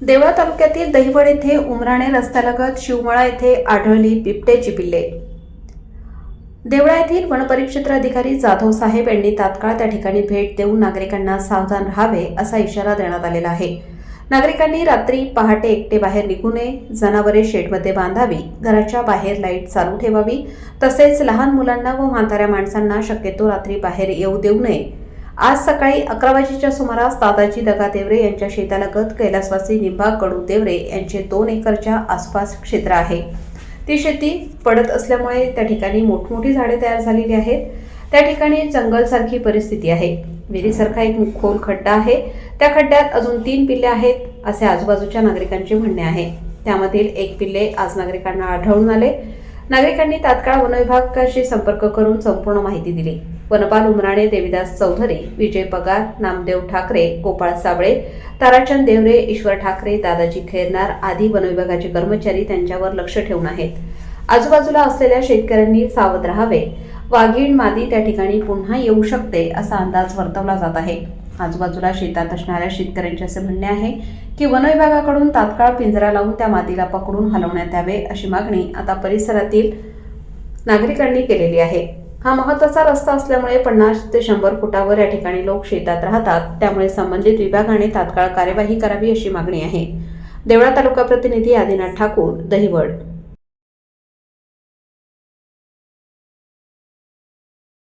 देवळा तालुक्यातील दहिवड येथे उमराणे रस्त्यालगत शिवमळा येथे आढळली बिबट्याची पिल्ले. देवळा येथील वनपरिक्षेत्र अधिकारी जाधव साहेब यांनी तात्काळ त्या ठिकाणी भेट देऊन नागरिकांना सावधान राहावे असा इशारा देण्यात आलेला आहे. नागरिकांनी रात्री पहाटे एकटे बाहेर निघू नये जनावरे शेडमध्ये बांधावी घराच्या बाहेर लाइट चालू ठेवावी तसेच लहान मुलांना व म्हाताऱ्या माणसांना शक्यतो रात्री बाहेर येऊ देऊ नये. आज सकाळी अकरा वाजेच्या सुमारास दादाजी दगा देवरे यांच्या शेतालगत कैलासवासी निंबा कडू देवरे यांचे दोन एकरच्या आसपास क्षेत्र आहे. ती शेती पडत असल्यामुळे त्या ठिकाणी मोठमोठी झाडे तयार झालेली आहेत. त्या ठिकाणी जंगलसारखी परिस्थिती आहे. विहिरीसारखा एक खोल खड्डा आहे. त्या खड्ड्यात अजून तीन पिल्ले आहेत असे आजूबाजूच्या नागरिकांचे म्हणणे आहे. त्यामधील एक पिल्ले आज नागरिकांना आढळून आले. नागरिकांनी तात्काळ वनविभागाशी संपर्क करून संपूर्ण माहिती दिली. वनपाल उमराणे देविदास चौधरी विजय पगार नामदेव ठाकरे गोपाळ साबळे ताराचंद देवरे ईश्वर ठाकरे दादाजी खैरनार आदी वनविभागाचे कर्मचारी त्यांच्यावर लक्ष ठेवून आहेत. आजूबाजूला असलेल्या शेतकऱ्यांनी सावध राहावे. वाघीण मादी त्या ठिकाणी पुन्हा येऊ शकते असा अंदाज वर्तवला जात आहे. आजूबाजूला शेतात असणाऱ्या शेतकऱ्यांचे असे म्हणणे आहे की वनविभागाकडून तात्काळ पिंजरा लावून त्या मादीला पकडून हलवण्यात यावे अशी मागणी आता परिसरातील नागरिकांनी केलेली आहे. हा महत्त्वाचा रस्ता असल्यामुळे पन्नास ते शंभर फुटावर या ठिकाणी लोक शेतात राहतात. त्यामुळे संबंधित विभागाने तात्काळ कार्यवाही करावी अशी मागणी आहे. देवळा तालुका प्रतिनिधी आदिनाथ ठाकूर दहिवड